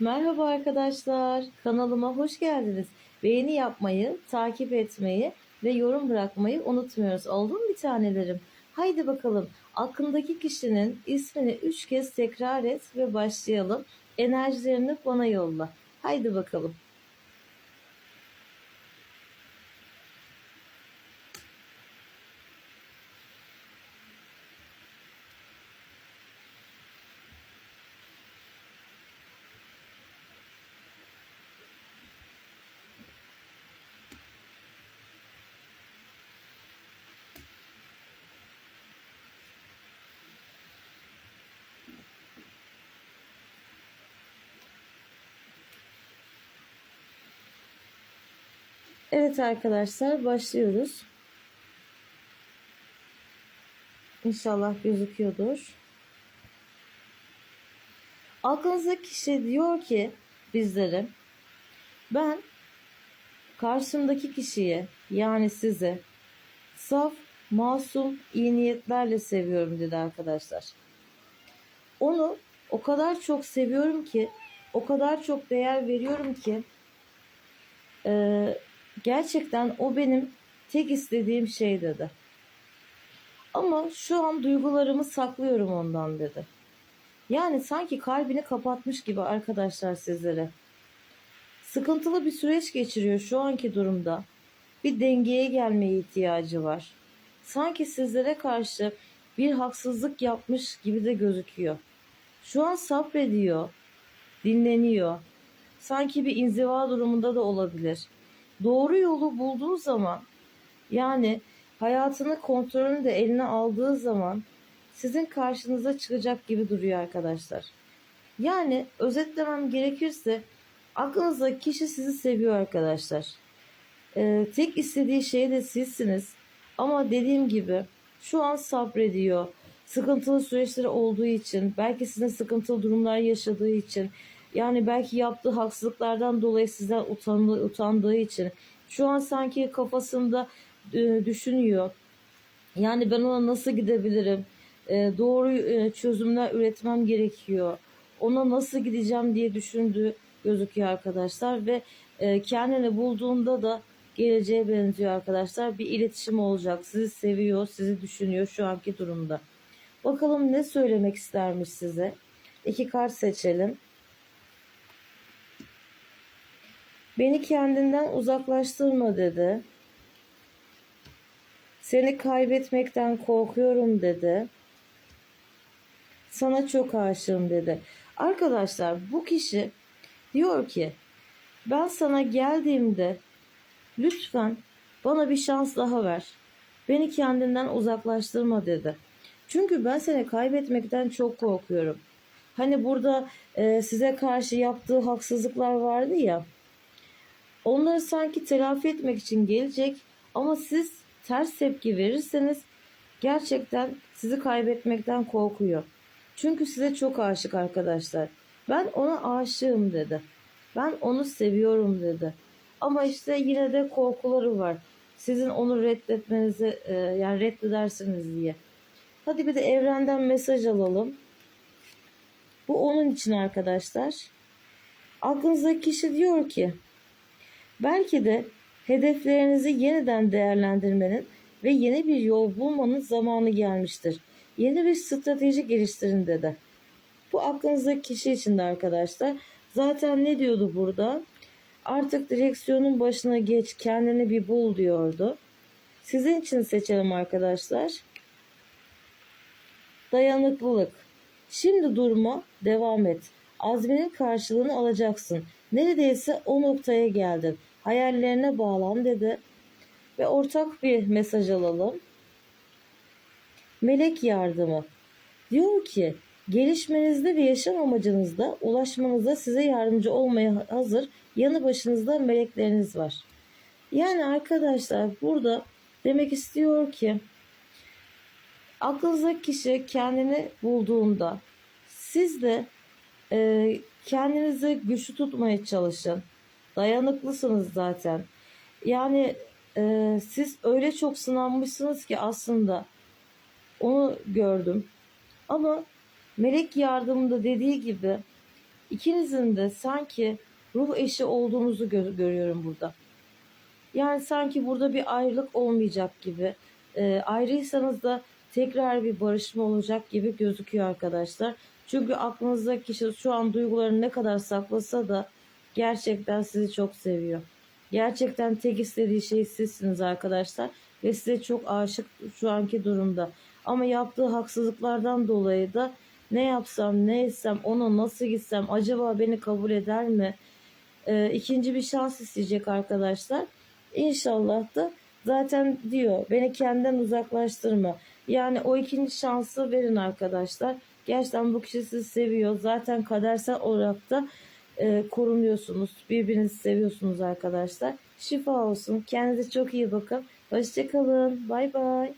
Merhaba arkadaşlar, kanalıma hoş geldiniz. Beğeni yapmayı, takip etmeyi ve yorum bırakmayı unutmuyoruz. Oldu mu bir tanelerim? Haydi bakalım, aklındaki kişinin ismini üç kez tekrar et ve başlayalım. Enerjilerini bana yolla. Haydi bakalım. Evet arkadaşlar, başlıyoruz. İnşallah gözüküyordur. Aklınızdaki kişi diyor ki bizlere ben karşımdaki kişiyi yani sizi saf, masum, iyi niyetlerle seviyorum dedi arkadaşlar. Onu o kadar çok seviyorum ki, o kadar çok değer veriyorum ki gerçekten o benim tek istediğim şey dedi. Ama şu an duygularımı saklıyorum ondan dedi. Yani sanki kalbini kapatmış gibi arkadaşlar sizlere. Sıkıntılı bir süreç geçiriyor şu anki durumda. Bir dengeye gelmeye ihtiyacı var. Sanki sizlere karşı bir haksızlık yapmış gibi de gözüküyor. Şu an sabrediyor, dinleniyor. Sanki bir inziva durumunda da olabilir. Doğru yolu bulduğu zaman yani hayatını kontrolünü de eline aldığı zaman sizin karşınıza çıkacak gibi duruyor arkadaşlar. Yani özetlemem gerekirse aklınızdaki kişi sizi seviyor arkadaşlar. Ee, tek istediği şey de sizsiniz. Ama dediğim gibi şu an sabrediyor. Sıkıntılı süreçleri olduğu için, belki sizin sıkıntılı durumlar yaşadığı için, yani belki yaptığı haksızlıklardan dolayı sizden utandığı, utandığı için şu an sanki kafasında e, düşünüyor. Yani ben ona nasıl gidebilirim? E, doğru e, çözümler üretmem gerekiyor. Ona nasıl gideceğim diye düşündüğü gözüküyor arkadaşlar ve e, kendini bulduğunda da geleceğe benziyor arkadaşlar. Bir iletişim olacak. Sizi seviyor, sizi düşünüyor şu anki durumda. Bakalım ne söylemek istermiş size. İki kart seçelim. Beni kendinden uzaklaştırma dedi. Seni kaybetmekten korkuyorum dedi. Sana çok aşığım dedi. Arkadaşlar bu kişi diyor ki ben sana geldiğimde lütfen bana bir şans daha ver. Beni kendinden uzaklaştırma dedi. Çünkü ben seni kaybetmekten çok korkuyorum. Hani burada e, size karşı yaptığı haksızlıklar vardı ya. Onları sanki telafi etmek için gelecek ama siz ters tepki verirseniz gerçekten sizi kaybetmekten korkuyor. Çünkü size çok aşık arkadaşlar. Ben ona aşığım dedi. Ben onu seviyorum dedi. Ama işte yine de korkuları var. Sizin onu reddetmenizi e, yani reddedersiniz diye. Hadi bir de evrenden mesaj alalım. Bu onun için arkadaşlar. Aklınızdaki kişi diyor ki belki de hedeflerinizi yeniden değerlendirmenin ve yeni bir yol bulmanın zamanı gelmiştir. Yeni bir strateji geliştirin dedi. Bu aklınızdaki kişi için de arkadaşlar. Zaten ne diyordu burada? Artık direksiyonun başına geç, kendini bir bul diyordu. Sizin için seçelim arkadaşlar. Dayanıklılık. Şimdi durma, devam et. Azminin karşılığını alacaksın. Neredeyse o noktaya geldin. Hayallerine bağlan dedi. Ve ortak bir mesaj alalım. Melek yardımı. Diyor ki gelişmenizde ve yaşam amacınızda ulaşmanızda size yardımcı olmaya hazır yanı başınızda melekleriniz var. Yani arkadaşlar burada demek istiyor ki aklınızdaki kişi kendini bulduğunda siz de e, kendinizi güçlü tutmaya çalışın. Dayanıklısınız zaten. Yani e, siz öyle çok sınanmışsınız ki aslında onu gördüm. Ama melek yardımında dediği gibi ikinizin de sanki ruh eşi olduğunuzu gö- görüyorum burada. Yani sanki burada bir ayrılık olmayacak gibi. E, ayrıysanız da tekrar bir barışma olacak gibi gözüküyor arkadaşlar. Çünkü aklınızdaki kişi şu an duygularını ne kadar saklasa da gerçekten sizi çok seviyor. Gerçekten tek istediği şey sizsiniz arkadaşlar ve size çok aşık şu anki durumda. Ama yaptığı haksızlıklardan dolayı da ne yapsam ne etsem ona nasıl gitsem acaba beni kabul eder mi? Ee, ikinci bir şans isteyecek arkadaşlar. İnşallah da zaten diyor beni kendinden uzaklaştırma. Yani o ikinci şansı verin arkadaşlar. Gerçekten bu kişi sizi seviyor. Zaten kadersel olarak da e, korunuyorsunuz. Birbirinizi seviyorsunuz arkadaşlar. Şifa olsun. Kendinize çok iyi bakın. Hoşçakalın. Bay bay.